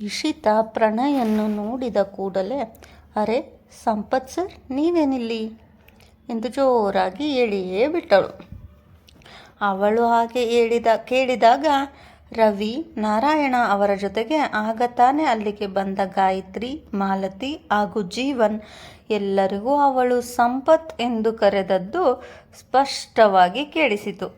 ಇಶಿತಾ ಪ್ರಣಯನ್ನು ನೋಡಿದ ಕೂಡಲೇ, ಅರೆ, ಸಂಪತ್ ಸರ್, ನೀವೇನಿಲ್ಲಿ? ಎಂದು ಜೋರಾಗಿ ಹೇಳಿಯೇ ಬಿಟ್ಟಳು. ಅವಳು ಹಾಗೆ ಹೇಳಿದ, ಕೇಳಿದಾಗ ರವಿ ನಾರಾಯಣ ಅವರ ಜೊತೆಗೆ ಆಗ ತಾನೇ ಅಲ್ಲಿಗೆ ಬಂದ ಗಾಯತ್ರಿ, ಮಾಲತಿ ಹಾಗೂ ಜೀವನ್, ಎಲ್ಲರಿಗೂ ಅವಳು ಸಂಪತ್ ಎಂದು ಕರೆದದ್ದು ಸ್ಪಷ್ಟವಾಗಿ ಕೇಳಿಸಿತು.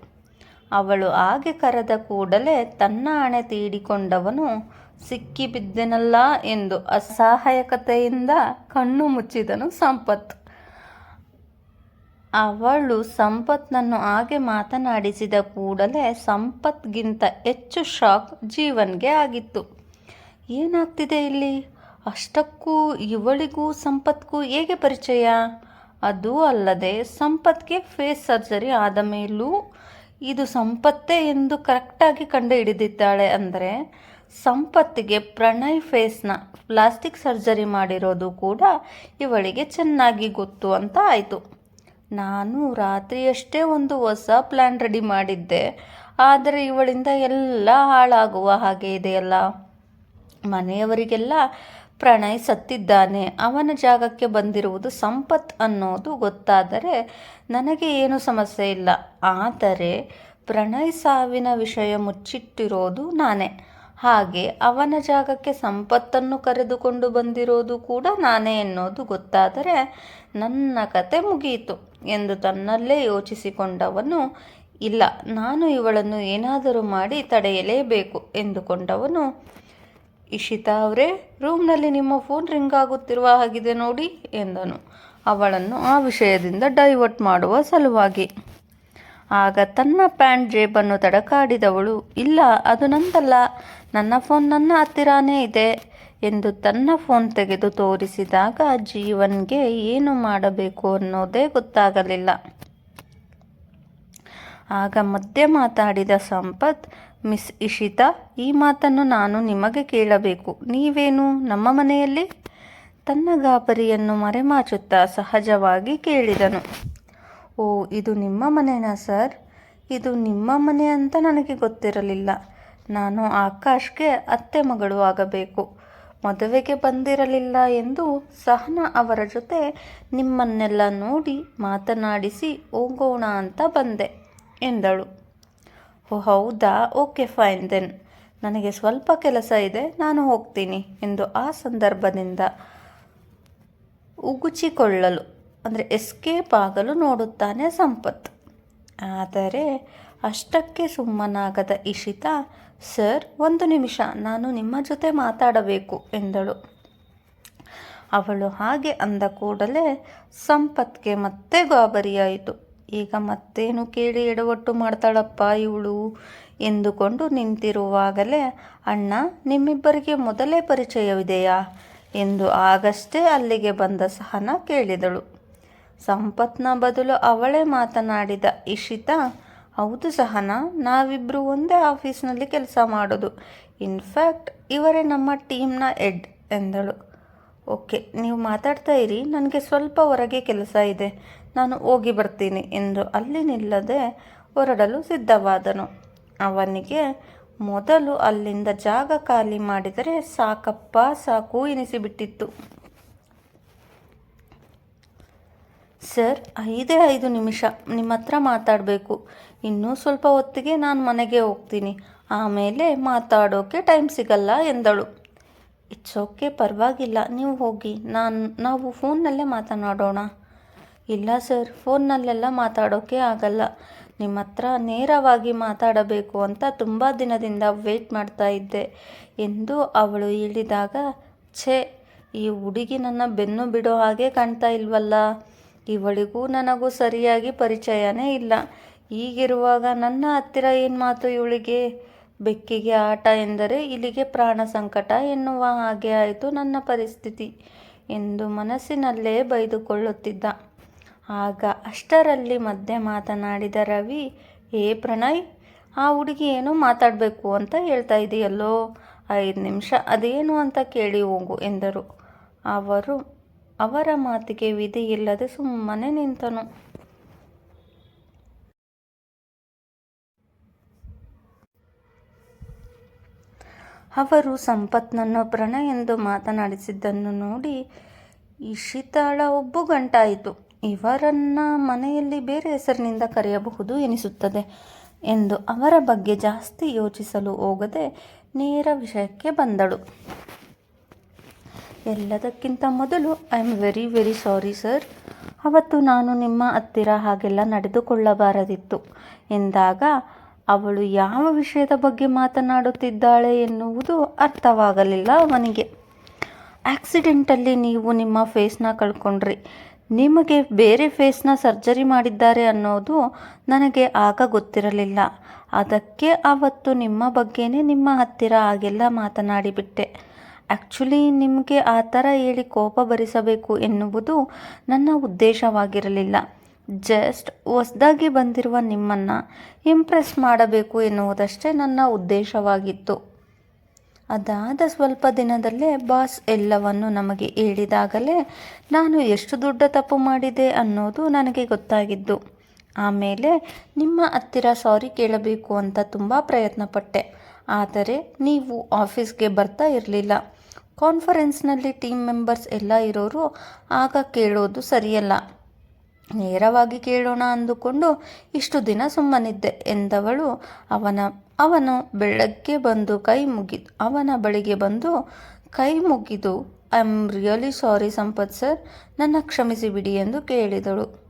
ಅವಳು ಹಾಗೆ ಕರೆದ ಕೂಡಲೇ ತನ್ನ ಹಣೆ ತೀಡಿಕೊಂಡವನು ಸಿಕ್ಕಿಬಿದ್ದೆನಲ್ಲ ಎಂದು ಅಸಹಾಯಕತೆಯಿಂದ ಕಣ್ಣು ಮುಚ್ಚಿದನು ಸಂಪತ್. ಅವಳು ಸಂಪತ್ನನ್ನು ಹಾಗೆ ಮಾತನಾಡಿಸಿದ ಕೂಡಲೇ ಸಂಪತ್ಗಿಂತ ಹೆಚ್ಚು ಶಾಕ್ ಜೀವನ್ಗೆ ಆಗಿತ್ತು. ಏನಾಗ್ತಿದೆ ಇಲ್ಲಿ? ಅಷ್ಟಕ್ಕೂ ಇವಳಿಗೂ ಸಂಪತ್ಗೂ ಹೇಗೆ ಪರಿಚಯ? ಅದು ಅಲ್ಲದೆ ಸಂಪತ್ಗೆ ಫೇಸ್ ಸರ್ಜರಿ ಆದ ಮೇಲೂ ಇದು ಸಂಪತ್ತೇ ಎಂದು ಕರೆಕ್ಟಾಗಿ ಕಂಡು ಹಿಡಿದಿದ್ದಾಳೆ ಅಂದರೆ ಸಂಪತ್ತಿಗೆ ಪ್ರಣಯ್ ಫೇಸ್ನ ಪ್ಲಾಸ್ಟಿಕ್ ಸರ್ಜರಿ ಮಾಡಿರೋದು ಕೂಡ ಇವಳಿಗೆ ಚೆನ್ನಾಗಿ ಗೊತ್ತು ಅಂತ ಆಯಿತು. ನಾನು ರಾತ್ರಿಯಷ್ಟೇ ಒಂದು ಹೊಸ ಪ್ಲ್ಯಾನ್ ರೆಡಿ ಮಾಡಿದ್ದೆ. ಆದರೆ ಇವಳಿಂದ ಎಲ್ಲ ಹಾಳಾಗುವ ಹಾಗೆ ಇದೆಯಲ್ಲ? ಮನೆಯವರಿಗೆಲ್ಲ ಪ್ರಣಯ್ ಸತ್ತಿದ್ದಾನೆ. ಅವನ ಜಾಗಕ್ಕೆ ಬಂದಿರುವುದು ಸಂಪತ್ ಅನ್ನೋದು ಗೊತ್ತಾದರೆ ನನಗೆ ಏನು ಸಮಸ್ಯೆ ಇಲ್ಲ. ಆದರೆ ಪ್ರಣಯ್ ಸಾವಿನ ವಿಷಯ ಮುಚ್ಚಿಟ್ಟಿರೋದು ನಾನೇ. ಹಾಗೆ ಅವನ ಜಾಗಕ್ಕೆ ಸಂಪತ್ತನ್ನು ಕರೆದುಕೊಂಡು ಬಂದಿರೋದು ಕೂಡ ನಾನೇ ಎನ್ನುವುದು ಗೊತ್ತಾದರೆ ನನ್ನ ಕತೆ ಮುಗಿಯಿತು ಎಂದು ತನ್ನಲ್ಲೇ ಯೋಚಿಸಿಕೊಂಡವನು, ಇಲ್ಲ, ನಾನು ಇವಳನ್ನು ಏನಾದರೂ ಮಾಡಿ ತಡೆಯಲೇಬೇಕು, ಎಂದುಕೊಂಡವನು, ಇಶಿತಾ ಅವರೇ, ರೂಮ್ನಲ್ಲಿ ನಿಮ್ಮ ಫೋನ್ ರಿಂಗ್ ಆಗುತ್ತಿರುವ ಹಾಗಿದೆ ನೋಡಿ, ಎಂದನು. ಅವಳನ್ನು ಆ ವಿಷಯದಿಂದ ಡೈವರ್ಟ್ ಮಾಡುವ ಸಲುವಾಗಿ. ಆಗ ತನ್ನ ಪ್ಯಾಂಟ್ ಜೇಬನ್ನು ತಡಕಾಡಿದವಳು, ಇಲ್ಲ, ಅದು ನಂದಲ್ಲ ನನ್ನ ಫೋನ್ ನನ್ನ ಹತ್ತಿರಾನೇ ಇದೆ ಎಂದು ತನ್ನ ಫೋನ್ ತೆಗೆದು ತೋರಿಸಿದಾಗ ಜೀವನ್ಗೆ ಏನು ಮಾಡಬೇಕು ಅನ್ನೋದೇ ಗೊತ್ತಾಗಲಿಲ್ಲ. ಆಗ ಮಧ್ಯೆ ಮಾತಾಡಿದ ಸಂಪತ್, ಮಿಸ್ ಇಶಿತಾ, ಈ ಮಾತನ್ನು ನಾನು ನಿಮಗೆ ಕೇಳಬೇಕು. ನೀವೇನು ನಮ್ಮ ಮನೆಯಲ್ಲಿ? ತನ್ನ ಗಾಬರಿಯನ್ನು ಮರೆಮಾಚುತ್ತಾ ಸಹಜವಾಗಿ ಕೇಳಿದನು. ಓ, ಇದು ನಿಮ್ಮ ಮನೆನಾ ಸರ್? ಇದು ನಿಮ್ಮ ಮನೆ ಅಂತ ನನಗೆ ಗೊತ್ತಿರಲಿಲ್ಲ. ನಾನು ಆಕಾಶ್ಗೆ ಅತ್ತೆ ಮಗಳು ಆಗಬೇಕು. ಮದುವೆಗೆ ಬಂದಿರಲಿಲ್ಲ ಎಂದು ಸಹನಾ ಅವರ ಜೊತೆ ನಿಮ್ಮನ್ನೆಲ್ಲ ನೋಡಿ ಮಾತನಾಡಿಸಿ ಹೋಗೋಣ ಅಂತ ಬಂದೆ ಎಂದಳು. ಓ, ಹೌದಾ? Okay, fine then. ನನಗೆ ಸ್ವಲ್ಪ ಕೆಲಸ ಇದೆ, ನಾನು ಹೋಗ್ತೀನಿ ಎಂದು ಆ ಸಂದರ್ಭದಿಂದ ಉಗುಚಿಕೊಳ್ಳಲು, ಅಂದರೆ ಎಸ್ಕೇಪ್ ಆಗಲು ನೋಡುತ್ತಾನೆ ಸಂಪತ್. ಆದರೆ ಅಷ್ಟಕ್ಕೆ ಸುಮ್ಮನಾಗದ ಇಶಿತಾ ಸರ್, ಒಂದು ನಿಮಿಷ, ನಾನು ನಿಮ್ಮ ಜೊತೆ ಮಾತಾಡಬೇಕು, ಎಂದಳು. ಅವಳು ಹಾಗೆ ಅಂದ ಕೂಡಲೇ ಸಂಪತ್ಗೆ ಮತ್ತೆ ಗಾಬರಿಯಾಯಿತು. ಈಗ ಮತ್ತೇನು ಕೇಳಿ ಎಡವಟ್ಟು ಮಾಡ್ತಾಳಪ್ಪ ಇವಳು? ಎಂದುಕೊಂಡು ನಿಂತಿರುವಾಗಲೇ, ಅಣ್ಣ, ನಿಮ್ಮಿಬ್ಬರಿಗೆ ಮೊದಲೇ ಪರಿಚಯವಿದೆಯಾ? ಎಂದು ಆಗಷ್ಟೇ ಅಲ್ಲಿಗೆ ಬಂದ ಸಹನ ಕೇಳಿದಳು. ಸಂಪತ್ನ ಬದಲು ಅವಳೇ ಮಾತನಾಡಿದ ಇಶಿತಾ ಹೌದು ಸಹನಾ ನಾವಿಬ್ಬರು ಒಂದೇ ಆಫೀಸ್ನಲ್ಲಿ ಕೆಲಸ ಮಾಡೋದು. ಇನ್ಫ್ಯಾಕ್ಟ್ ಇವರೇ ನಮ್ಮ ಟೀಮ್ನ ಎಡ್ ಎಂದಳು. ಓಕೆ, ನೀವು ಮಾತಾಡ್ತಾ ಇರಿ, ನನಗೆ ಸ್ವಲ್ಪ ಹೊರಗೆ ಕೆಲಸ ಇದೆ. ನಾನು ಹೋಗಿ ಬರ್ತೀನಿ ಎಂದು ಅಲ್ಲಿ ನಿಲ್ಲದೆ ಹೊರಡಲು ಸಿದ್ಧವಾದನು. ಅವನಿಗೆ, ಮೊದಲು ಅಲ್ಲಿಂದ ಜಾಗ ಖಾಲಿ ಮಾಡಿದರೆ ಸಾಕಪ್ಪ, ಸಾಕು ಎನಿಸಿಬಿಟ್ಟಿತ್ತು. ಸರ್, ಐದೇ ಐದು ನಿಮಿಷ. ನಿಮ್ಮ ಹತ್ರ ಮಾತಾಡಬೇಕು. ಇನ್ನೂ ಸ್ವಲ್ಪ ಹೊತ್ತಿಗೆ ನಾನು ಮನೆಗೆ ಹೋಗ್ತೀನಿ. ಆಮೇಲೆ ಮಾತಾಡೋಕ್ಕೆ ಟೈಮ್ ಸಿಗಲ್ಲ ಎಂದಳು. ಇಟ್ಸ್ ಓಕೆ, ಪರವಾಗಿಲ್ಲ. ನೀವು ಹೋಗಿ. ನಾನು, ನಾವು ಫೋನ್ನಲ್ಲೇ ಮಾತನಾಡೋಣ. ಇಲ್ಲ ಸರ್, ಫೋನ್ನಲ್ಲೆಲ್ಲ ಮಾತಾಡೋಕ್ಕೆ ಆಗಲ್ಲ. ನಿಮ್ಮ ಹತ್ರ ನೇರವಾಗಿ ಮಾತಾಡಬೇಕು ಅಂತ ತುಂಬ ದಿನದಿಂದ ವೇಟ್ ಮಾಡ್ತಾ ಇದ್ದೆ ಎಂದು ಅವಳು ಹೇಳಿದಾಗ, ಛೇ, ಈ ಹುಡುಗಿ ನನ್ನ ಬೆನ್ನು ಬಿಡೋ ಹಾಗೆ ಕಾಣ್ತಾ ಇಲ್ವಲ್ಲ? ಇವಳಿಗೂ ನನಗೂ ಸರಿಯಾಗಿ ಪರಿಚಯನೇ ಇಲ್ಲ. ಹೀಗಿರುವಾಗ ನನ್ನ ಹತ್ತಿರ ಏನು ಮಾತು ಇವಳಿಗೆ? ಬೆಕ್ಕಿಗೆ ಆಟ ಎಂದರೆ ಇಲ್ಲಿಗೆ ಪ್ರಾಣ ಸಂಕಟ ಎನ್ನುವ ಹಾಗೆ ಆಯಿತು ನನ್ನ ಪರಿಸ್ಥಿತಿ ಎಂದು ಮನಸ್ಸಿನಲ್ಲೇ ಬೈದುಕೊಳ್ಳುತ್ತಿದ್ದ. ಆಗ ಅಷ್ಟರಲ್ಲಿ ಮಧ್ಯೆ ಮಾತನಾಡಿದ ರವಿ, ಏ ಪ್ರಣಯ್, ಆ ಹುಡುಗಿ ಏನೋ ಮಾತಾಡಬೇಕು ಅಂತ ಹೇಳ್ತಾ ಇದೆಯಲ್ಲೋ? ಐದು ನಿಮಿಷ ಅದೇನು ಅಂತ ಕೇಳಿ ಹೋಗು ಎಂದರು. ಅವರು ಅವರ ಮಾತಿಗೆ ವಿಧಿ ಇಲ್ಲದೆ ಸುಮ್ಮನೆ ನಿಂತನು. ಅವರು ಸಂಪತ್ನನ್ನು ಪ್ರಣ ಎಂದು ಮಾತನಾಡಿಸಿದ್ದನ್ನು ನೋಡಿ ಇಶಿತಾಳ ಒಬ್ಬು ಗಂಟಾಯಿತು ಇವರನ್ನ ಮನೆಯಲ್ಲಿ ಬೇರೆ ಹೆಸರಿನಿಂದ ಕರೆಯಬಹುದು ಎನಿಸುತ್ತದೆ ಎಂದು ಅವರ ಬಗ್ಗೆ ಜಾಸ್ತಿ ಯೋಚಿಸಲು ಹೋಗದೆ ನೇರ ವಿಷಯಕ್ಕೆ ಬಂದಳು. ಎಲ್ಲದಕ್ಕಿಂತ ಮೊದಲು I am very very sorry sir ಅವತ್ತು ನಾನು ನಿಮ್ಮ ಹತ್ತಿರ ಹಾಗೆಲ್ಲ ನಡೆದುಕೊಳ್ಳಬಾರದಿತ್ತು. ಎಂದಾಗ ಅವಳು ಯಾವ ವಿಷಯದ ಬಗ್ಗೆ ಮಾತನಾಡುತ್ತಿದ್ದಾಳೆ ಎನ್ನುವುದು ಅರ್ಥವಾಗಲಿಲ್ಲ ಅವನಿಗೆ. ಆಕ್ಸಿಡೆಂಟಲ್ಲಿ ನೀವು ನಿಮ್ಮ ಫೇಸ್ನ ಕಳ್ಕೊಂಡ್ರಿ. ನಿಮಗೆ ಬೇರೆ ಫೇಸ್ನ ಸರ್ಜರಿ ಮಾಡಿದ್ದಾರೆ ಅನ್ನೋದು ನನಗೆ ಆಗ ಗೊತ್ತಿರಲಿಲ್ಲ. ಅದಕ್ಕೆ ಆವತ್ತು ನಿಮ್ಮ ಬಗ್ಗೆನೇ ನಿಮ್ಮ ಹತ್ತಿರ ಹಾಗೆಲ್ಲ ಮಾತನಾಡಿಬಿಟ್ಟೆ. ಆ್ಯಕ್ಚುಲಿ ನಿಮಗೆ ಆ ಥರ ಹೇಳಿ ಕೋಪ ಭರಿಸಬೇಕು ಎನ್ನುವುದು ನನ್ನ ಉದ್ದೇಶವಾಗಿರಲಿಲ್ಲ. ಜಸ್ಟ್ ಹೊಸ್ದಾಗಿ ಬಂದಿರುವ ನಿಮ್ಮನ್ನು ಇಂಪ್ರೆಸ್ ಮಾಡಬೇಕು ಎನ್ನುವುದಷ್ಟೇ ನನ್ನ ಉದ್ದೇಶವಾಗಿತ್ತು. ಅದಾದ ಸ್ವಲ್ಪ ದಿನದಲ್ಲೇ ಬಾಸ್ ಎಲ್ಲವನ್ನು ನಮಗೆ ಹೇಳಿದಾಗಲೇ ನಾನು ಎಷ್ಟು ದೊಡ್ಡ ತಪ್ಪು ಮಾಡಿದೆ ಅನ್ನೋದು ನನಗೆ ಗೊತ್ತಾಗಿದ್ದು. ಆಮೇಲೆ ನಿಮ್ಮ ಹತ್ತಿರ ಸಾರಿ ಕೇಳಬೇಕು ಅಂತ ತುಂಬ ಪ್ರಯತ್ನಪಟ್ಟೆ. ಆದರೆ ನೀವು ಆಫೀಸ್ಗೆ ಬರ್ತಾ ಇರಲಿಲ್ಲ. ಕಾನ್ಫರೆನ್ಸ್ನಲ್ಲಿ ಟೀಮ್ ಮೆಂಬರ್ಸ್ ಎಲ್ಲ ಇರೋರು, ಆಗ ಕೇಳೋದು ಸರಿಯಲ್ಲ. ನೇರವಾಗಿ ಕೇಳೋಣ ಅಂದುಕೊಂಡು ಇಷ್ಟು ದಿನ ಸುಮ್ಮನಿದ್ದೆ ಎಂದವಳು. ಅವನ, ಅವನು ಬೆಳಗ್ಗೆ ಬಂದು ಕೈ ಮುಗಿದು, ಅವನ ಬಳಿಗೆ ಬಂದು, ಕೈ ಮುಗಿದು I am really sorry Sampath sir, ನನ್ನ ಕ್ಷಮಿಸಿ ಬಿಡಿ ಎಂದು ಕೇಳಿದಳು.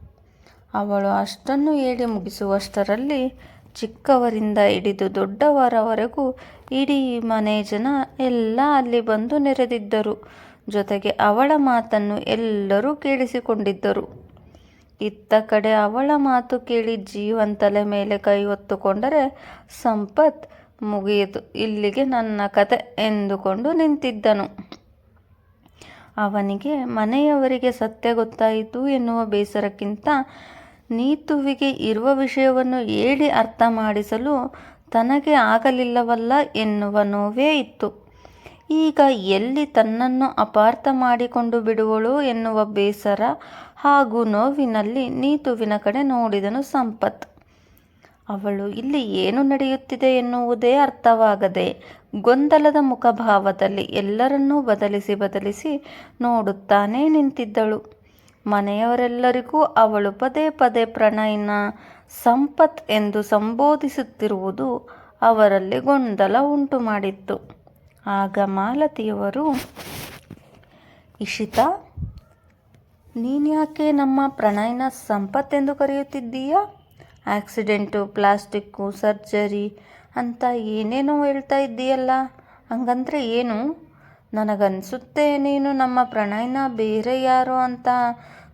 ಅವಳು ಅಷ್ಟನ್ನು ಹೇಳಿ ಮುಗಿಸುವಷ್ಟರಲ್ಲಿ ಚಿಕ್ಕವರಿಂದ ಹಿಡಿದು ದೊಡ್ಡವರವರೆಗೂ ಇಡೀ ಮನೆ ಜನ ಎಲ್ಲ ಅಲ್ಲಿ ಬಂದು ನೆರೆದಿದ್ದರು. ಜೊತೆಗೆ ಅವಳ ಮಾತನ್ನು ಎಲ್ಲರೂ ಕೇಳಿಸಿಕೊಂಡಿದ್ದರು. ಇತ್ತ ಕಡೆ ಅವಳ ಮಾತು ಕೇಳಿ ಜೀವನ್ ತಲೆ ಮೇಲೆ ಕೈ ಹೊತ್ತುಕೊಂಡರೆ ಸಂಪತ್ ಮುಗಿಯಿತು. ಇಲ್ಲಿಗೆ ನನ್ನ ಕತೆ ಎಂದುಕೊಂಡು ನಿಂತಿದ್ದನು. ಅವನಿಗೆ ಮನೆಯವರಿಗೆ ಸತ್ಯ ಗೊತ್ತಾಯಿತು ಎನ್ನುವ ಬೇಸರಕ್ಕಿಂತ ನೀತುವಿಗೆ ಇರುವ ವಿಷಯವನ್ನು ಹೇಳಿ ಅರ್ಥ ಮಾಡಿಸಲು ತನಗೆ ಆಗಲಿಲ್ಲವಲ್ಲ ಎನ್ನುವ ನೋವೇ ಇತ್ತು. ಈಗ ಎಲ್ಲಿ ತನ್ನನ್ನು ಅಪಾರ್ಥ ಮಾಡಿಕೊಂಡು ಬಿಡುವಳು ಎನ್ನುವ ಬೇಸರ ಹಾಗೂ ನೋವಿನಲ್ಲಿ ನೀತುವಿನ ಕಡೆ ನೋಡಿದನು ಸಂಪತ್. ಅವಳು, ಇಲ್ಲಿ ಏನು ನಡೆಯುತ್ತಿದೆ ಎನ್ನುವುದೇ ಅರ್ಥವಾಗದೆ ಗೊಂದಲದ ಮುಖಭಾವದಲ್ಲಿ ಎಲ್ಲರನ್ನೂ ಬದಲಿಸಿ ಬದಲಿಸಿ ನೋಡುತ್ತಾನೇ ನಿಂತಿದ್ದಳು. ಮನೆಯವರೆಲ್ಲರಿಗೂ ಅವಳು ಪದೇ ಪದೇ ಪ್ರಣಯ್ನ ಸಂಪತ್ ಎಂದು ಸಂಬೋಧಿಸುತ್ತಿರುವುದು ಅವರಲ್ಲಿ ಗೊಂದಲ ಉಂಟು ಮಾಡಿತ್ತು. ಆಗ ಮಾಲತಿಯವರು, ಇಶಿತಾ ನೀನ್ಯಾಕೆ ನಮ್ಮ ಪ್ರಣಯನ ಸಂಪತ್ ಎಂದು ಕರೆಯುತ್ತಿದ್ದೀಯಾ? ಆಕ್ಸಿಡೆಂಟು, ಪ್ಲಾಸ್ಟಿಕ್ಕು, ಸರ್ಜರಿ ಅಂತ ಏನೇನೋ ಹೇಳ್ತಾ ಇದ್ದೀಯಲ್ಲ, ಹಂಗಂದ್ರೆ ಏನು? ನನಗನ್ಸುತ್ತೆ, ನೀನು ನಮ್ಮ ಪ್ರಣಯ್ನ ಬೇರೆ ಯಾರು ಅಂತ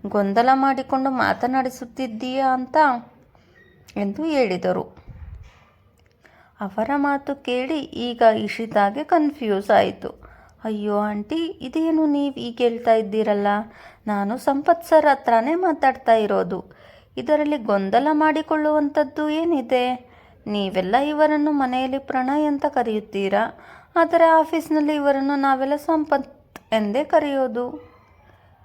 ಗೊಂದಲ ಮಾಡಿಕೊಂಡು ಮಾತನಾಡಿಸುತ್ತಿದ್ದೀಯಾ ಅಂತ ಎಂದು ಹೇಳಿದರು. ಅವರ ಮಾತು ಕೇಳಿ ಈಗ ಇಶಿತಾಗೆ ಕನ್ಫ್ಯೂಸ್ ಆಯಿತು. ಅಯ್ಯೋ ಆಂಟಿ, ಇದೇನು ನೀವು ಈಗ ಹೇಳ್ತಾ ಇದ್ದೀರಲ್ಲ? ನಾನು ಸಂಪತ್ ಸರ್ ಹತ್ರನೇ ಮಾತಾಡ್ತಾ ಇರೋದು. ಇದರಲ್ಲಿ ಗೊಂದಲ ಮಾಡಿಕೊಳ್ಳುವಂಥದ್ದು ಏನಿದೆ? ನೀವೆಲ್ಲ ಇವರನ್ನು ಮನೆಯಲ್ಲಿ ಪ್ರಣಯ್ ಅಂತ ಕರೆಯುತ್ತೀರಾ? ಆದರೆ ಆಫೀಸ್ನಲ್ಲಿ ಇವರನ್ನು ನಾವೆಲ್ಲ ಸಂಪತ್ ಎಂದೇ ಕರೆಯೋದು.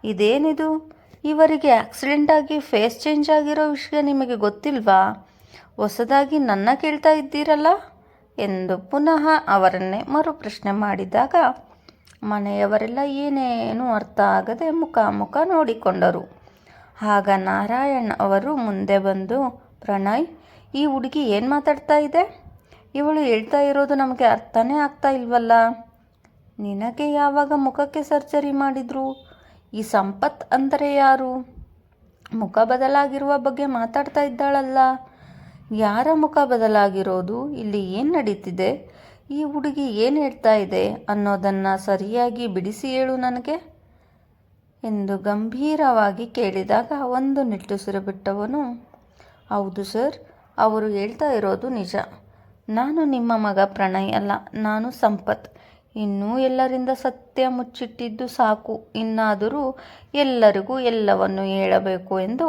ಇದೇನಿದು? ಇವರಿಗೆ ಆಕ್ಸಿಡೆಂಟ್ ಆಗಿ ಫೇಸ್ ಚೇಂಜ್ ಆಗಿರೋ ವಿಷಯ ನಿಮಗೆ ಗೊತ್ತಿಲ್ವಾ? ಹೊಸದಾಗಿ ನನ್ನ ಕೇಳ್ತಾ ಇದ್ದೀರಲ್ಲ? ಎಂದು ಪುನಃ ಅವರನ್ನೇ ಮರುಪ್ರಶ್ನೆ ಮಾಡಿದಾಗ ಮನೆಯವರೆಲ್ಲ ಏನೇನೂ ಅರ್ಥ ಆಗದೆ ಮುಖ ಮುಖ ನೋಡಿಕೊಂಡರು. ಆಗ ನಾರಾಯಣ್ ಅವರು ಮುಂದೆ ಬಂದು, ಪ್ರಣಯ್, ಈ ಹುಡುಗಿ ಏನು ಮಾತಾಡ್ತಾ ಇದೆ? ಇವಳು ಹೇಳ್ತಾ ಇರೋದು ನಮಗೆ ಅರ್ಥನೇ ಆಗ್ತಾ ಇಲ್ವಲ್ಲ? ನಿನಗೆ ಯಾವಾಗ ಮುಖಕ್ಕೆ ಸರ್ಜರಿ ಮಾಡಿದ್ರು? ಈ ಸಂಪತ್ ಅಂದರೆ ಯಾರು? ಮುಖ ಬದಲಾಗಿರುವ ಬಗ್ಗೆ ಮಾತಾಡ್ತಾ ಇದ್ದಾಳಲ್ಲ. ಯಾರ ಮುಖ ಬದಲಾಗಿರೋದು? ಇಲ್ಲಿ ಏನು ನಡೀತಿದೆ? ಈ ಹುಡುಗಿ ಏನು ಹೇಳ್ತಾ ಇದೆ ಅನ್ನೋದನ್ನು ಸರಿಯಾಗಿ ಬಿಡಿಸಿ ಹೇಳು ನನಗೆ. ಎಂದು ಗಂಭೀರವಾಗಿ ಕೇಳಿದಾಗ ಒಂದು ನಿಟ್ಟುಸಿರು ಬಿಟ್ಟವನು, ಹೌದು ಸರ್, ಅವರು ಹೇಳ್ತಾ ಇರೋದು ನಿಜ. ನಾನು ನಿಮ್ಮ ಮಗ ಪ್ರಣಯ್ ಅಲ್ಲ, ನಾನು ಸಂಪತ್. ಇನ್ನೂ ಎಲ್ಲರಿಂದ ಸತ್ಯ ಮುಚ್ಚಿಟ್ಟಿದ್ದು ಸಾಕು. ಇನ್ನಾದರೂ ಎಲ್ಲರಿಗೂ ಎಲ್ಲವನ್ನು ಹೇಳಬೇಕು ಎಂದು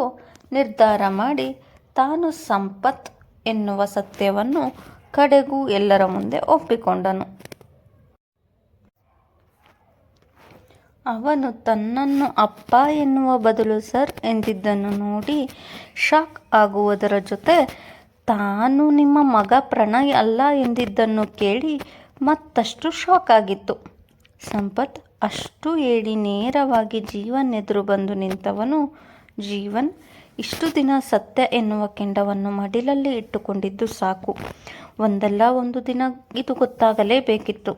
ನಿರ್ಧಾರ ಮಾಡಿ ತಾನು ಸಂಪತ್ ಎನ್ನುವ ಸತ್ಯವನ್ನು ಕಡೆಗೂ ಎಲ್ಲರ ಮುಂದೆ ಒಪ್ಪಿಕೊಂಡನು. ಅವನು ತನ್ನನ್ನು ಅಪ್ಪ ಎನ್ನುವ ಬದಲು ಸರ್ ಎಂದಿದ್ದನ್ನು ನೋಡಿ ಶಾಕ್ ಆಗುವುದರ ಜೊತೆ ತಾನು ನಿಮ್ಮ ಮಗ ಪ್ರಣಯ್ ಅಲ್ಲ ಎಂದಿದ್ದನ್ನು ಕೇಳಿ ಮತ್ತಷ್ಟು ಶಾಕ್ ಆಗಿತ್ತು. ಸಂಪತ್ ಅಷ್ಟು ಹೇಳಿ ನೇರವಾಗಿ ಜೀವನ್ ಎದುರು ಬಂದು ನಿಂತವನು. ಜೀವನ್ ಇಷ್ಟು ದಿನ ಸತ್ಯ ಎನ್ನುವ ಕೆಂಡವನ್ನು ಮಡಿಲಲ್ಲಿ ಇಟ್ಟುಕೊಂಡಿದ್ದು ಸಾಕು. ಒಂದಲ್ಲ ಒಂದು ದಿನ ಇದು ಗೊತ್ತಾಗಲೇಬೇಕಿತ್ತು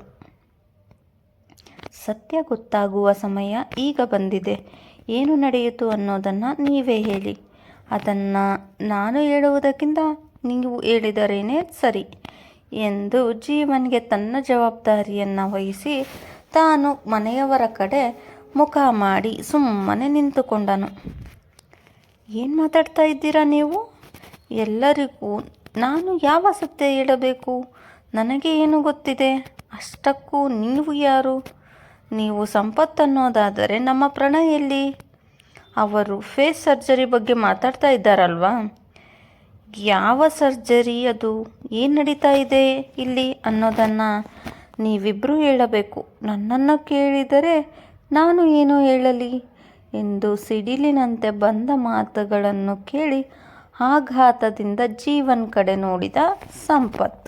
ಸತ್ಯ ಗೊತ್ತಾಗುವ ಸಮಯ ಈಗ ಬಂದಿದೆ. ಏನು ನಡೆಯಿತು ಅನ್ನೋದನ್ನು ನೀವೇ ಹೇಳಿ. ಅದನ್ನು ನಾನು ಹೇಳುವುದಕ್ಕಿಂತ ನೀವು ಹೇಳಿದರೇನೇ ಸರಿ ಎಂದು ಜೀವನ್ಗೆ ತನ್ನ ಜವಾಬ್ದಾರಿಯನ್ನು ವಹಿಸಿ ತಾನು ಮನೆಯವರ ಕಡೆ ಮುಖ ಮಾಡಿ ಸುಮ್ಮನೆ ನಿಂತುಕೊಂಡನು. ಏನು ಮಾತಾಡ್ತಾ ಇದ್ದೀರಾ ನೀವು? ಎಲ್ಲರಿಗೂ ನಾನು ಯಾವ ಸತ್ಯ ಹೇಳಬೇಕು? ನನಗೆ ಏನು ಗೊತ್ತಿದೆ? ಅಷ್ಟಕ್ಕೂ ನೀವು ಯಾರು? ನೀವು ಸಂಪತ್ತು ಅನ್ನೋದಾದರೆ ನಮ್ಮ ಪ್ರಣಯಲ್ಲಿ ಅವರು ಫೇಸ್ ಸರ್ಜರಿ ಬಗ್ಗೆ ಮಾತಾಡ್ತಾ ಇದ್ದಾರಲ್ವಾ? ಯಾವ ಸರ್ಜರಿ ಅದು? ಏನು ನಡೀತಾ ಇದೆ ಇಲ್ಲಿ ಅನ್ನೋದನ್ನು ನೀವಿಬ್ಬರೂ ಹೇಳಬೇಕು. ನನ್ನನ್ನು ಕೇಳಿದರೆ ನಾನು ಏನು ಹೇಳಲಿ? ಎಂದು ಸಿಡಿಲಿನಂತೆ ಬಂದ ಮಾತುಗಳನ್ನು ಕೇಳಿ ಆಘಾತದಿಂದ ಜೀವನ್ ಕಡೆ ನೋಡಿದ ಸಂಪತ್.